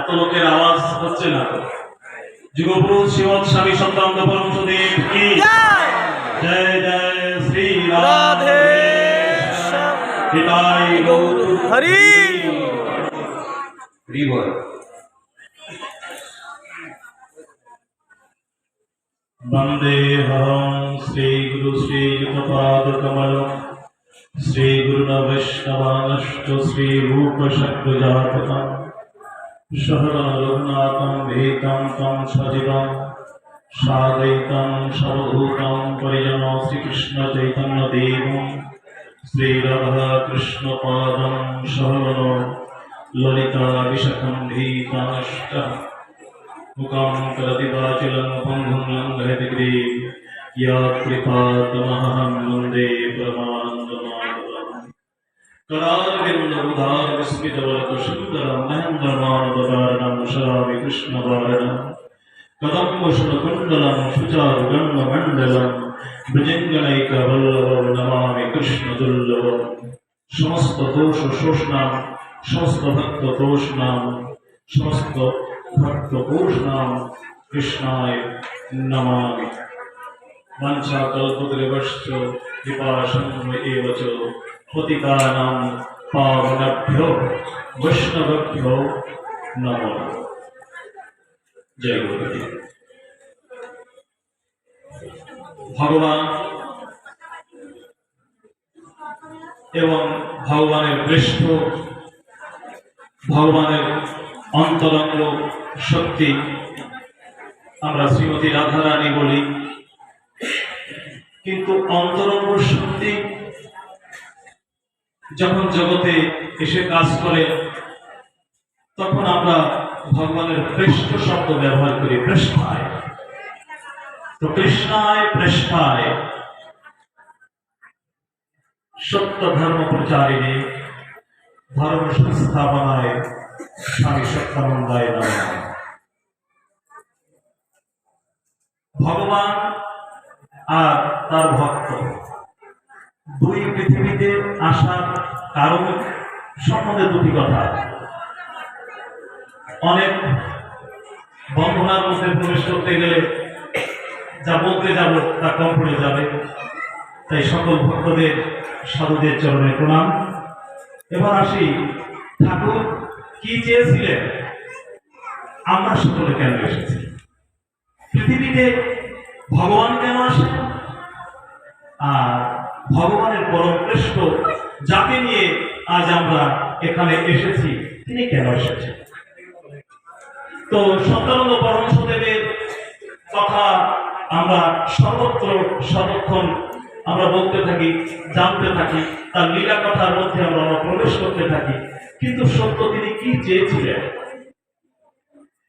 এত লোকের আওয়াজ হচ্ছে না তো যুগপুরুষ শিবন স্বামী সত্যান্ত পরমসদেব কি জয় জয় শ্রী রাধে পিতাই গৌর হরি হরি বল वन्देऽहं श्रीगुरु श्रीयुतपादकमलं श्रीगुरुनवैष्णवानश्च श्रीरूपशक्रजातकम् शहरलोकनाथं भीतं तं सदिवं सादयितं सर्वभूतं परिजनो श्रीकृष्णचैतन्यदेवं, श्रीराधाकृष्णपादं सहवनो ललिताविशकं भीतानश्च मुखं करदिवाचिलं या कृपा तमहं वंदे कृष्णबालनम् कदम्बुषणकुण्डलं सुचारुगङ्गमण्डलं भुजङ्गनैकवल्लभं नमामि कृष्णदुल्लभं समस्तकोषशोष्णां समस्तभक्ततोष्णां समस्तभक्तकोष्णां कृष्णाय नमामि वाञ्छाकल्पतृवश्च कृपाशम् एव च ভক্ত দোষ নাম কৃষ্ণায় নমামি বাঞ্ছা কল্পদ্রবশ্চ কৃপা সঙ্গ এব চ পতিতানাং পাবনেভ্যো বৈষ্ণবেভ্যো নমঃ। জয় ভগবান এবং ভগবানের পৃষ্ঠ ভগবানের অন্তরঙ্গ শক্তি, আমরা শ্রীমতী রাধারানী বলি। কিন্তু অন্তরঙ্গ শক্তি যখন জগতে এসে কাজ করে, তখন আমরা ভগবানের পৃষ্ঠ শব্দ ব্যবহার করি, পৃষ্ঠায়। তো কৃষ্ণায় পৃষ্ঠায়। সত্য ধর্ম প্রচারিণী, ধর্ম সংস্থাপনায় স্বামী সত্যানন্দায় নয় ভগবান আর তার ভক্ত। দুই পৃথিবীতে আসার কারণ সম্বন্ধে দুটি কথা। অনেক বন্ধনার মধ্যে প্রবেশ করতে গেলে যা বলতে যাব তা কম পড়ে যাবে। তাই সকল ভক্তদের, সাধুদের চরণে প্রণাম। এবার আসি, ঠাকুর কি চেয়েছিলেন? আমরা সকলে কেন এসেছি? পৃথিবীতে ভগবান কেন আসে আর ভগবানের পরম কৃষ্ণ যাকে নিয়ে আজ আমরা এখানে এসেছি। তিনি কেন এসেছেন? তো সত্যানন্দ পরমশদেবের কথা আমরা সর্বত্র সর্বক্ষণ আমরা বলতে থাকি, জানতে থাকি, তার লীলা কথার মধ্যে আমরা প্রবেশ করতে থাকি। কিন্তু সত্য তিনি কি চেয়েছিলেন?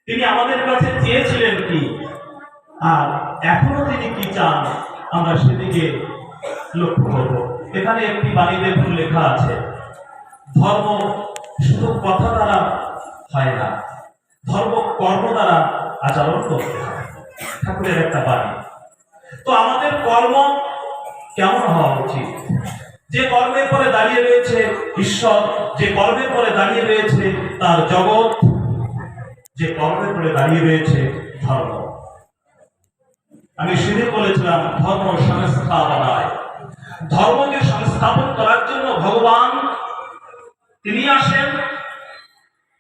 তিনি আমাদের কাছে চেয়েছিলেন কি? আর এখনও তিনি কি চান? আমরা সেদিকে লক্ষ্য করব। এখানে একটি বাণী দেখুন লেখা আছে। ধর্ম শুধু কথা দ্বারা হয় না, ধর্ম কর্ম দ্বারা আচরণ করতে হয়। ঠাকুরের একটা বাণী। তো আমাদের কর্ম কেমন হওয়া উচিত? যে কর্মের পরে দাঁড়িয়ে রয়েছে ঈশ্বর, যে কর্মের পরে দাঁড়িয়ে রয়েছে তার জগৎ, যে কর্মের পরে দাঁড়িয়ে রয়েছে ধর্ম। আমি সেদিন বলেছিলাম, ধর্ম সংস্থাপনায়। ধর্মকে সংস্থাপন করার জন্য ভগবান তিনি আসেন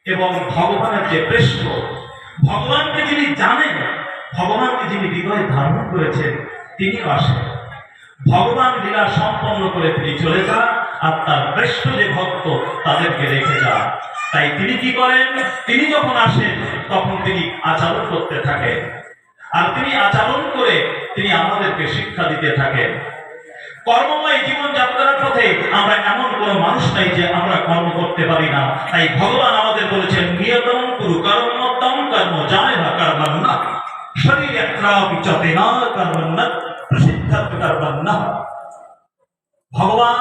এবং ভগবানের যে পৃষ্ঠ, ভগবানকে যিনি জানেন, ভগবানকে যিনি হৃদয়ে ধারণ করেছেন তিনি আসেন। ভগবান লীলা সম্পন্ন করে তিনি চলে যান আর তার পৃষ্ঠ যে ভক্ত তাদেরকে রেখে যান। তাই তিনি কি করেন? তিনি যখন আসেন, তখন তিনি আচরণ করতে থাকেন। আর তিনি আচরণ করে তিনি আমাদেরকে শিক্ষা দিতে থাকেন। কর্মময় জীবন যাত্রার পথে আমরা এমন কোন মানুষ নাই যে আমরা কর্ম করতে পারি না। তাই ভগবান আমাদের বলেছেন, নিয়তম কুরু কর্মতম কর্ম যায় বা কর্মণ না। শরীর একরাপি চতে না কর্মণ না, প্রসিদ্ধ কর্মণ না। ভগবান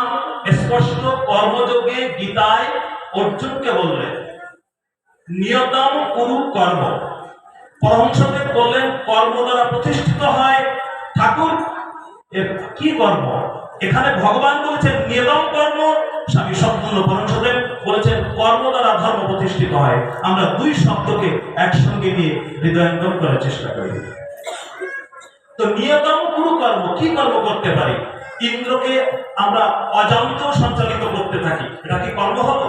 স্পষ্ট কর্মযোগে গীতায় অর্জুনকে বললেন, নিয়তম কুরু কর্ম। পরমংসদেব বললেন, কর্ম দ্বারা প্রতিষ্ঠিত হয় ঠাকুর কি কর্ম? এখানে ভগবান বলেছেন নিয়তম কর্ম, স্বামী সপ্তম পরমসদেব বলেছেন কর্ম দ্বারা ধর্ম প্রতিষ্ঠিত হয়। আমরা দুই শব্দকে একসঙ্গে নিয়ে হৃদয়ঙ্গম করার চেষ্টা করি। তো নিয়তম গুরু কর্ম, কি কর্ম করতে পারি? ইন্দ্রকে আমরা অজান্ত সঞ্চালিত করতে থাকি। এটা কি কর্ম হলো?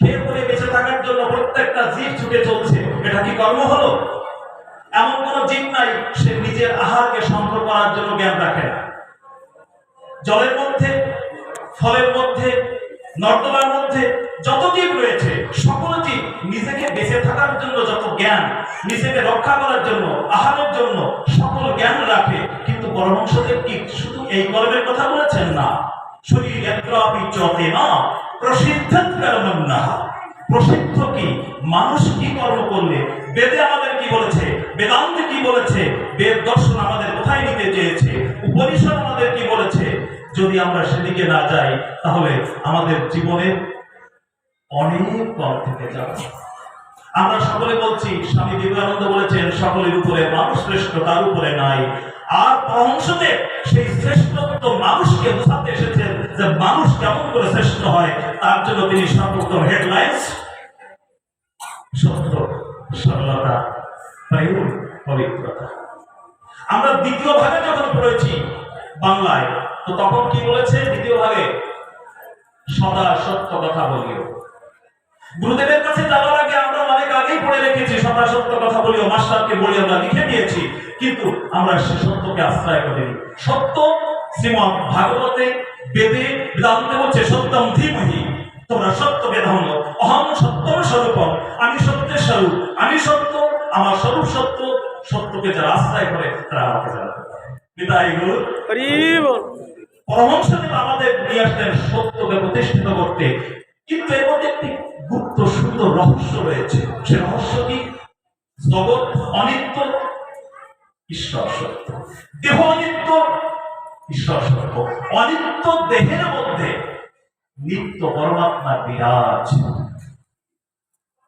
খেয়ে পরে বেঁচে থাকার জন্য প্রত্যেকটা জীব ছুটে চলছে। এটা কি কর্ম হলো? এমন কোন জীব নাই, সে নিজের আহারকে করার জন্য জ্ঞান রাখে না। জলের মধ্যে, ফলের মধ্যে, নর্দমার মধ্যে যত জীব রয়েছে, সকল জীব নিজেকে বেঁচে থাকার জন্য যত জ্ঞান, নিজেকে রক্ষা করার জন্য, আহারের জন্য সকল জ্ঞান রাখে। কিন্তু পরমংসদেব কি শুধু এই কর্মের কথা বলেছেন না? শরীর যত্রাপি চতে না প্রসিদ্ধ না প্রসিদ্ধ কি? মানুষ কি কর্ম করলে? বেদে আমাদের কি বলেছে? বেদান্ত কি বলেছে? বেদ দর্শন আমাদের কোথায় নিতে চেয়েছে? উপনিষদ আমাদের কি বলেছে? যদি আমরা সেদিকে না যাই, তাহলে আমাদের জীবনের অনেক পথ থেকে আমরা সকলে বলছি, স্বামী বিবেকানন্দ বলেছেন, সকলের উপরে মানুষ শ্রেষ্ঠ, তার উপরে নাই। আর পরমংশদেব সেই শ্রেষ্ঠত্ব মানুষকে বোঝাতে কেমন করে শ্রেষ্ঠ হয়, তার জন্য তিনি সর্বোত্তম হেডলাইন্স সত্য, সরলতা প্রেম পবিত্রতা। আমরা দ্বিতীয় ভাগে যখন পড়েছি বাংলায়, তো তখন কি বলেছে? দ্বিতীয় ভাগে সদা সত্য কথা বলিও। গুরুদেবের কাছে যাওয়ার আগে আমরা অনেক আগেই পড়ে রেখেছি, সদা সত্য কথা বলিও, মাস্টারকে বলি আমরা লিখে দিয়েছি, কিন্তু আমরা সে সত্যকে আশ্রয় করিনি। সত্য শ্রীমদ ভাগবতে বেদে বেদান্তে বলছে সত্যম ধীমহি তোমরা সত্য বেদ হল অহম সত্যম স্বরূপম আমি সত্যের স্বরূপ আমি সত্য আমার স্বরূপ সত্য সত্যকে যারা আশ্রয় করে তারা আমাকে জানাতে পারে। বিদায় গুরু। পরমহংসদেব আমাদের নিয়ে আসলেন সত্যকে প্রতিষ্ঠিত করতে। কিন্তু এর মধ্যে একটি গুপ্ত সুন্দর রহস্য রয়েছে। সে রহস্য কি? জগৎ অনিত্য ঈশ্বর সত্য। দেহ অনিত্য ঈশ্বর সত্য অনিত্য দেহের মধ্যে নিত্য পরমাত্মা বিরাজ।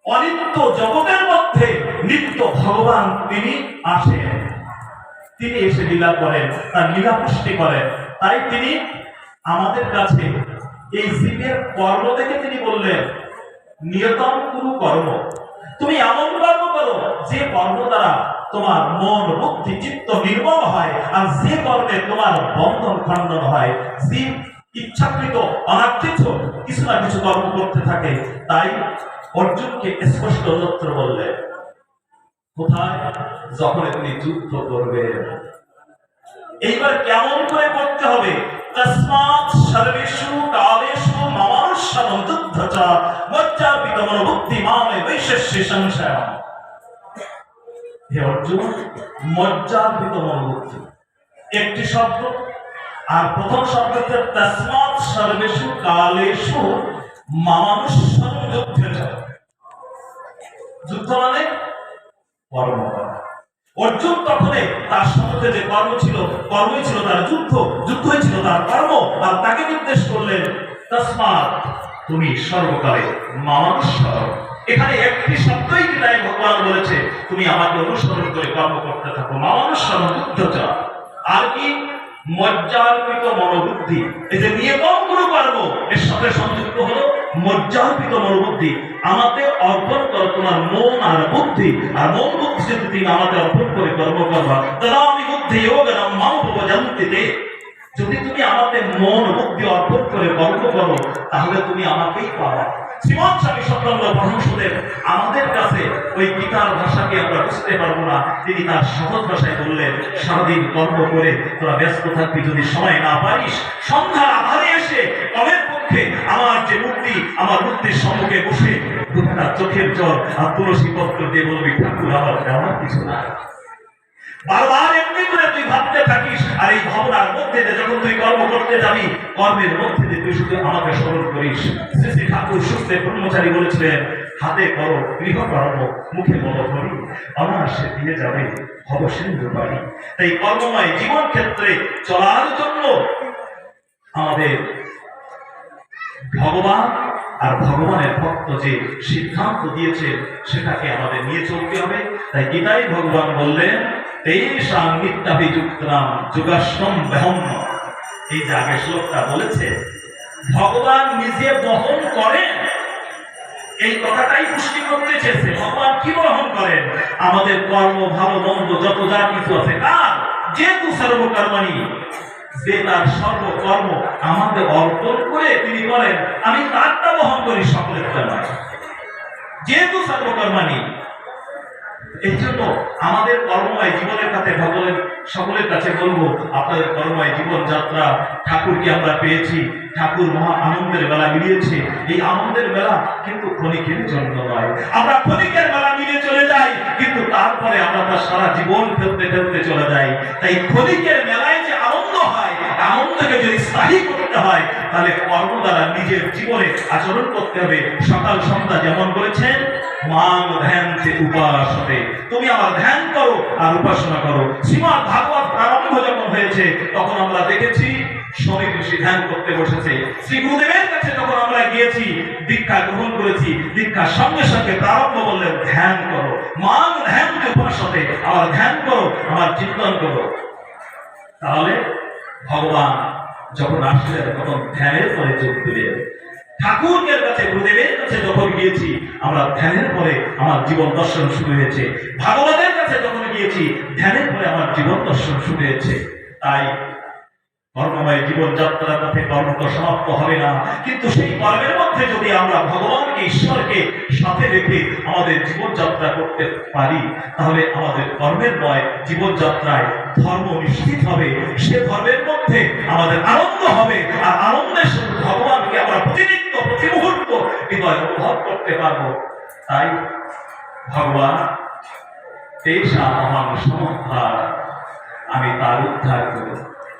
অনিত্য জগতের মধ্যে নিত্য ভগবান তিনি আসেন। তিনি এসে লীলা করেন, তার লীলা পুষ্টি করেন। তাই তিনি আমাদের কাছে এই জীবের কর্ম দেখে তিনি বললেন, নিয়তম কোনো কর্ম। তুমি এমন কর্ম করো, যে কর্ম দ্বারা তোমার মন, বুদ্ধি, চিত্ত নির্মল হয়, আর যে কর্মে তোমার বন্ধন খণ্ডন হয় জীব ইচ্ছাকৃত, অনাকৃত কিছু না কিছু কর্ম করতে থাকে, তাই অর্জুনকে স্পষ্ট অন্যত্র বললেন কোথায়? যখন তিনি যুদ্ধ করবে। এইবার কেমন করে করতে হবে? তসমাৎ সর্বেষু কালেষু চ মজ্জাপিত মনোবুদ্ধি মামে বৈশস্য সংশয় হে অর্জুন মজ্জাপিত মনোবুদ্ধি। একটি শব্দ, আর প্রথম শব্দ হচ্ছে তসমাৎ সর্বেষু কালেষু মামানুষ্যম যুদ্ধ যুদ্ধ মানে কর্ম অর্জুন তখনে তার সম্মুখে যে কর্ম ছিল, কর্মই ছিল তার যুদ্ধ, যুদ্ধই ছিল তার কর্ম, আর তাকে নির্দেশ করলেন তসমাৎ, তুমি সর্বকালে মামানুষ্যর এখানে একটি শব্দই ভগবান বলেছে, তুমি আমাকে অনুসরণ করে কর্ম করতে থাকো আর কি? মজ্জার্পিত মনোবুদ্ধি। এই যে এর সাথে সংযুক্ত হলো মজ্জার্পিত মনোবুদ্ধি। আমাকে অর্পণ করো তোমার মন আর বুদ্ধি, আর মন বুদ্ধি যদি তুমি আমাকে অর্পণ করে কর্ম করবা তারা আমি বুদ্ধি যোগ জানতে যদি তুমি আমাকে মন বুদ্ধি অর্পণ করে কর্ম করো, তাহলে তুমি আমাকেই শ্রীমান স্বামী আমাদের কাছে ওই গীতার ভাষাকে আমরা বুঝতে পারব না। তিনি তার সহজ ভাষায় বললেন, সারাদিন কর্ম করে তোরা ব্যস্ত থাকবি, যদি সময় না পারিস, সন্ধ্যার আধারে এসে কমের পক্ষে আমার যে মূর্তি, আমার মূর্তির সম্মুখে বসে চোখের জল আর তুলসী পত্র দিয়ে বলবি, ঠাকুর, আমার দেওয়ার কিছু না বারবার এমনি করে তুই ভাবতে থাকিস, আর এই ভাবনার মধ্যে দিয়ে যখন তুই কর্ম করতে যাবি, কর্মের মধ্যে দিয়ে তুই শুধু আমাকে স্মরণ করিস। শ্রী ঠাকুর সুস্থে ব্রহ্মচারী বলেছিলেন, হাতে করো, গৃহ কর্ম, মুখে করি দিয়ে যাবে বাড়ি। তাই কর্মময় জীবন ক্ষেত্রে চলার জন্য আমাদের ভগবান আর ভগবানের ভক্ত যে সিদ্ধান্ত দিয়েছে, সেটাকে আমাদের নিয়ে চলতে হবে। তাই গীতাই ভগবান বললেন এই যে আগে শ্লোকটা বলেছে, ভগবান নিজে বহন করেন। এই কথাটাই পুষ্টি করতে চেয়েছে ভগবান কি বহন করেন? আমাদের কর্ম, ভালো, মন্দ, যত যা কিছু আছে কার যেহেতু সর্বকর্মানি যে তার সর্বকর্ম আমাকে অর্পণ করে তিনি বলেন আমি তারটা বহন করি সকলের নয় যেহেতু সর্বকর্মানি এই জন্য আমাদের কর্মময় জীবনের কাছে ভগবান সকলের কাছে বলব, আপনাদের কর্মময় জীবন যাত্রা ঠাকুরকে আমরা পেয়েছি। ঠাকুর মহা আনন্দের বেলা মিলিয়েছে। এই আনন্দের মেলা কিন্তু ক্ষণিকের জন্য নয়। আমরা ক্ষণিকের মেলা মিলিয়ে চলে যাই, কিন্তু তারপরে আমরা তার সারা জীবন ফেলতে ফেলতে চলে যাই। তাই ক্ষণিকের মেলায় হয় যদি স্থায়ী করতে হয়, তাহলে কর্ম দ্বারা নিজের জীবনে আচরণ করতে হবে সকাল সন্ধ্যা, যেমন বলেছেন মান ধ্যান তে উপাসতে। তুমি আমার ধ্যান করো আর উপাসনা করো। শ্রীমদ ভাগবত প্রারম্ভ যখন হয়েছে, তখন আমরা দেখেছি শ্রমিক ঋষি ধ্যান করতে বসেছে। শ্রী গুরুদেবের কাছে যখন আমরা গিয়েছি, দীক্ষা গ্রহণ করেছি, দীক্ষার সঙ্গে সঙ্গে প্রারম্ভ বললেন, ধ্যান করো। মান ধ্যান তে উপাসতে। আমার ধ্যান করো, আমার চিন্তন করো। তাহলে ভগবান যখন আসলেন তখন ধ্যানের পরে যোগ দিলেন। ঠাকুরের কাছে গুরুদেবের কাছে যখন গিয়েছি, আমরা ধ্যানের পরে আমার জীবন দর্শন শুরু হয়েছে। ভাগবতের কাছে যখন গিয়েছি, ধ্যানের পরে আমার জীবন দর্শন শুরু হয়েছে। তাই কর্মময় জীবন যাত্রার পথে কর্ম তো সমাপ্ত হবে না। কিন্তু সেই কর্মের মধ্যে যদি আমরা ভগবানকে, ঈশ্বরকে সাথে রেখে আমাদের জীবনযাত্রা করতে পারি, তাহলে আমাদের কর্মের নয় জীবনযাত্রায় ধর্ম নিশ্চিত হবে। সে ধর্মের মধ্যে আমাদের আনন্দ হবে। আর আনন্দের সাথে ভগবানকে আমরা প্রতিনিত্য প্রতি মুহূর্ত হৃদয় অনুভব করতে পারব। তাই ভগবান তেষা মহান সমুদ্ধার আমি তার উদ্ধার করি।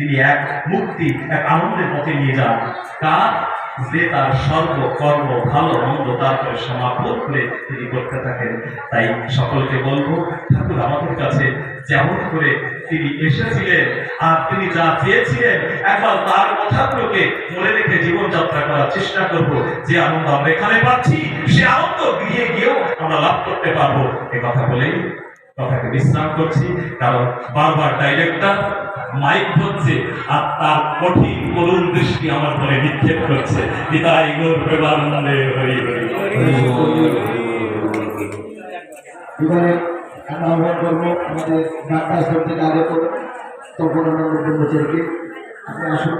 তিনি এক মুক্তি, এক আনন্দের পথে নিয়ে যান। কার যে তার সর্ব কর্ম, ভালো, মন্দ তারপরে সমাপন করে তিনি করতে থাকেন। তাই সকলকে বলব, ঠাকুর আমাদের কাছে যেমন করে তিনি এসেছিলেন, আর তিনি যা চেয়েছিলেন, একবার তার কথাগুলোকে মনে রেখে জীবনযাত্রা করার চেষ্টা করব। যে আনন্দ আমরা এখানে পাচ্ছি, সে আনন্দ গৃহে গিয়েও আমরা লাভ করতে পারব। এ কথা বলেই কথাকে বিশ্রাম করছি, কারণ বারবার ডাইরেক্টর মাইক হচ্ছে আর তার কঠিন করুণ দৃষ্টি আমার পরে নিক্ষেপ করছে। পিতাই গোর প্রেমানন্দে, হরি হরি। আমরা আমাদের আপনি আসুন।